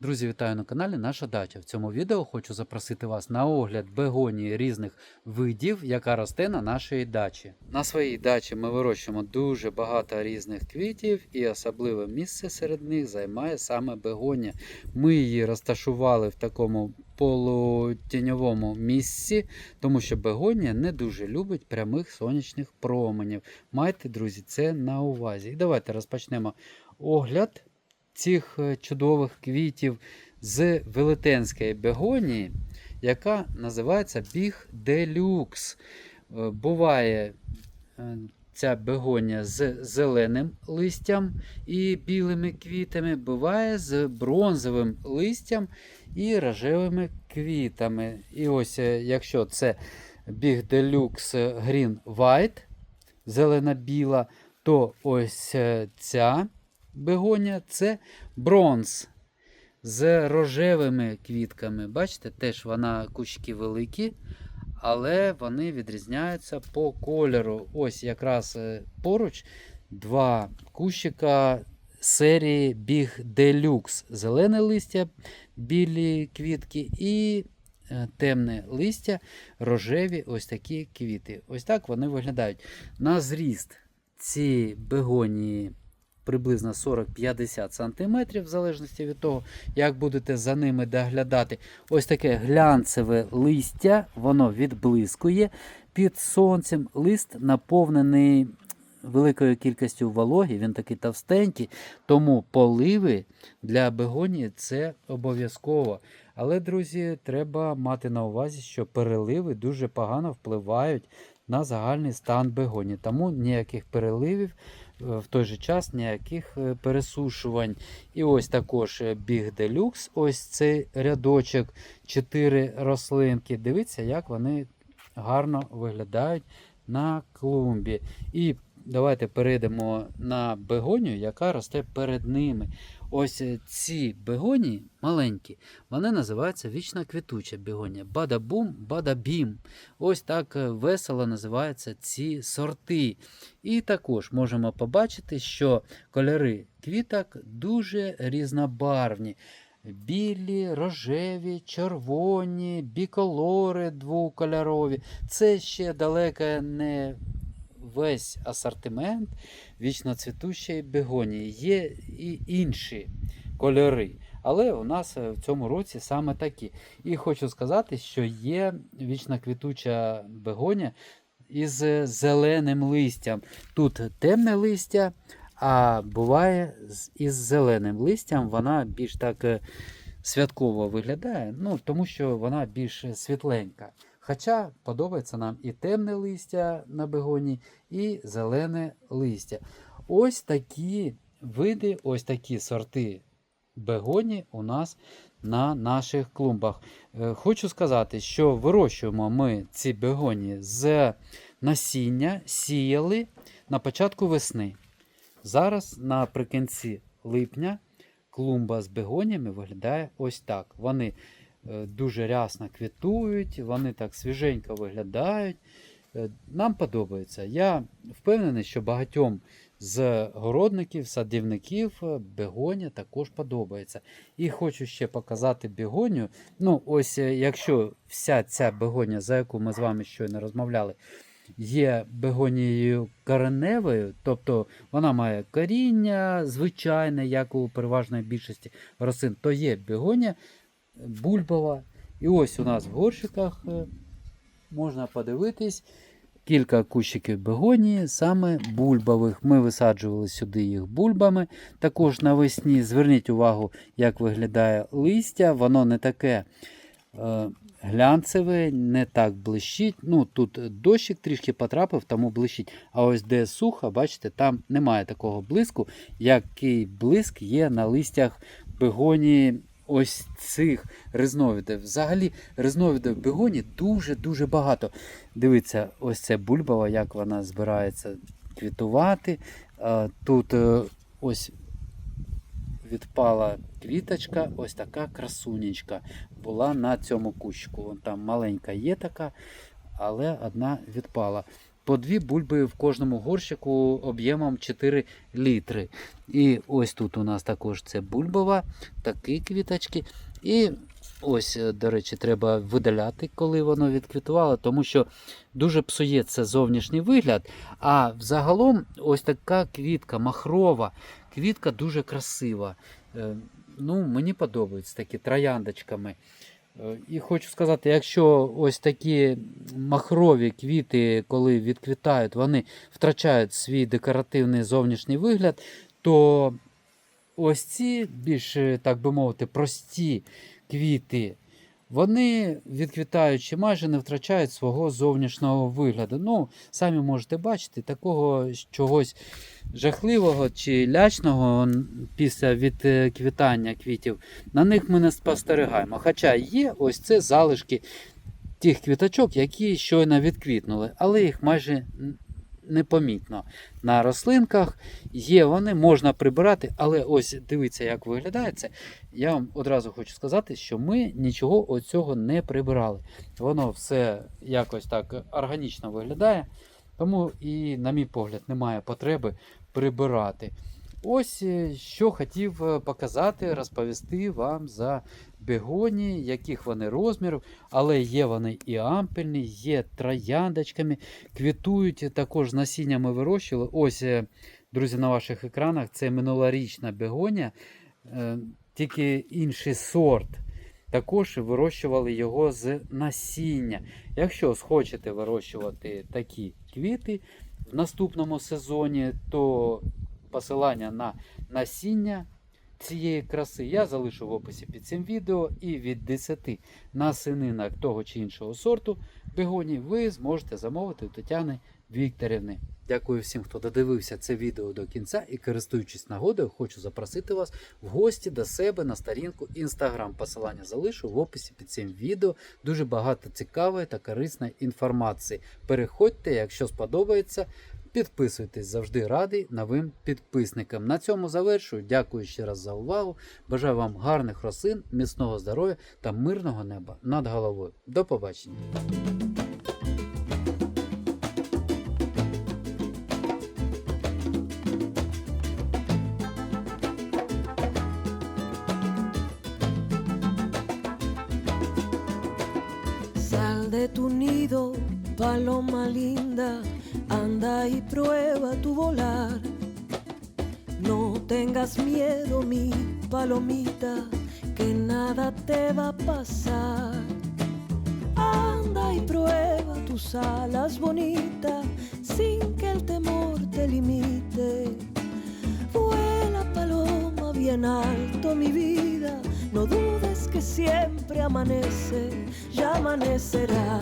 Друзі, вітаю на каналі Наша Дача. В цьому відео хочу запросити вас на огляд бегонії різних видів, яка росте на нашій дачі. На своїй дачі ми вирощуємо дуже багато різних квітів, і особливе місце серед них займає саме бегонія. Ми її розташували в такому полутіньовому місці, тому що бегонія не дуже любить прямих сонячних променів. Майте, друзі, це на увазі. І давайте розпочнемо огляд цих е, чудових квітів з велетенської бегонії, яка називається Біг Делюкс. Е, Буває е, ця бегонія з зеленим листям і білими квітами, буває з бронзовим листям і рожевими квітами. І ось, якщо це Біг Делюкс Green White, зелена-біла, то ось ця бегонія це бронз з рожевими квітками. Бачите, теж вона кущики великі, але вони відрізняються по кольору. Ось якраз е, поруч два кущика серії Big Deluxe. Зелене листя, білі квітки і е, темне листя, рожеві ось такі квіти. Ось так вони виглядають. На зріст ці бегонії приблизно 40-50 см, в залежності від того, як будете за ними доглядати. Ось таке глянцеве листя, воно відблискує під сонцем. Лист наповнений великою кількістю вологи, він такий товстенький, тому поливи для бегонії це обов'язково. Але, друзі, треба мати на увазі, що переливи дуже погано впливають на загальний стан бегонії. Тому ніяких переливів в той же час ніяких е, пересушувань. І ось також біг Big Deluxe, ось цей рядочок, 4 рослинки. Дивіться, як вони гарно виглядають на клумбі. І давайте перейдемо на бегонію, яка росте перед ними. Ось е, ці бегонії маленькі, вони називаються вічна квітуча бегонія. Бада-бум, бада-бім. Ось так е, весело називаються ці сорти. І також можемо побачити, що кольори квіток дуже різнобарвні. Білі, рожеві, червоні, біколори двокольорові. Це ще далеко не весь асортимент вічно цвітущої бегонії. Є і інші кольори. Але у нас е, в цьому році саме такі. І хочу сказати, що є вічно квітуча бегонія із зеленим листям. Тут темне листя, а буває із зеленим листям. Вона більш так е, святково виглядає, ну, тому що вона більш світленька. Хоча подобається нам і темне листя на бегоні, і зелене листя. Ось такі види, ось такі сорти бегоні у нас на наших клумбах. Е, Хочу сказати, що вирощуємо ми ці бегоні з насіння, сіяли на початку весни. Зараз наприкінці липня клумба з бегоніями виглядає ось так. Вони дуже рясно квітують, вони так свіженько виглядають. Е, Нам подобається. Я впевнений, що багатьом з городників, садівників е, бегоня також подобається. І хочу ще показати бегонію. Ну, ось е, якщо вся ця бегонія, за яку ми з вами щойно розмовляли, є бегонією кореневою, тобто вона має коріння звичайне, як у переважної більшості рослин, то є бегонія бульбова. І ось у нас в горщиках е, можна подивитись кілька кущиків бегонії, саме бульбових. Ми висаджували сюди їх бульбами. Також навесні зверніть увагу, як виглядає листя. Воно не таке е, глянцеве, не так блищить. Ну, Тут дощик трішки потрапив, тому блищить. А ось де сухо, бачите, там немає такого блиску, який блиск є на листях бегонії ось цих різновидів. Взагалі різновидів бегоні дуже-дуже багато. Дивіться, ось це бульбова, як вона збирається квітувати. Тут е, ось відпала квіточка, ось така красунечка була на цьому кущику. Вон Там маленька є така, але одна відпала. По дві бульби в кожному горщику об'ємом 4 літри. І ось тут у нас також це бульбова, такі квіточки. І ось, е, до речі, треба видаляти, коли воно відквітувало, тому що дуже псує це зовнішній вигляд. А взагалом, ось така квітка махрова, квітка дуже красива. Е, Ну, Мені подобається такі трояндочками. Е, І хочу сказати, якщо ось такі махрові квіти, коли відквітають, вони втрачають свій декоративний зовнішній вигляд, то ось ці більш, е, так би мовити, прості квіти, вони, відквітаючи, майже не втрачають свого зовнішнього вигляду. Ну, самі можете бачити, такого чогось жахливого чи лячного після відквітання квітів на них ми не спостерігаємо. Хоча є ось це залишки тих квіточок, які щойно відквітнули, але їх майже непомітно. На рослинках є вони, можна прибирати, але ось дивіться, як виглядає це. Я вам одразу хочу сказати, що ми нічого оцього не прибирали. Воно все якось так органічно виглядає, тому і, на мій погляд, немає потреби прибирати. Ось е, що хотів е, показати, розповісти вам за бегоні, яких вони розмірів, але є вони і ампельні, є трояндочками, квітують також насіннями вирощували. Ось, е, друзі, на ваших екранах це минулорічна бегонія, тільки інший сорт. Також вирощували його з насіння. Якщо схочете вирощувати такі квіти в наступному сезоні, то посилання на насіння цієї краси я залишу в описі під цим відео. І від 10 насінинок того чи іншого сорту бегоній ви зможете замовити у Тетяни Вікторівни. Дякую всім, хто додивився це відео до кінця і користуючись нагодою, хочу запросити вас в гості до себе на сторінку Instagram. Посилання залишу в описі під цим відео. Дуже багато цікавої та корисної інформації. Переходьте, якщо сподобається. Підписуйтесь, завжди радий новим підписникам. На цьому завершую. Дякую ще раз за увагу. Бажаю вам гарних рослин, міцного здоров'я та мирного неба над головою. До побачення. De tu nido, paloma linda, anda y prueba tu volar. No tengas miedo, mi palomita, que nada te va a pasar. Anda y prueba tus alas bonitas, sin que el temor te limite. Vuela paloma bien alto mi vida, no dudes que siempre amanece, ya amanecerá.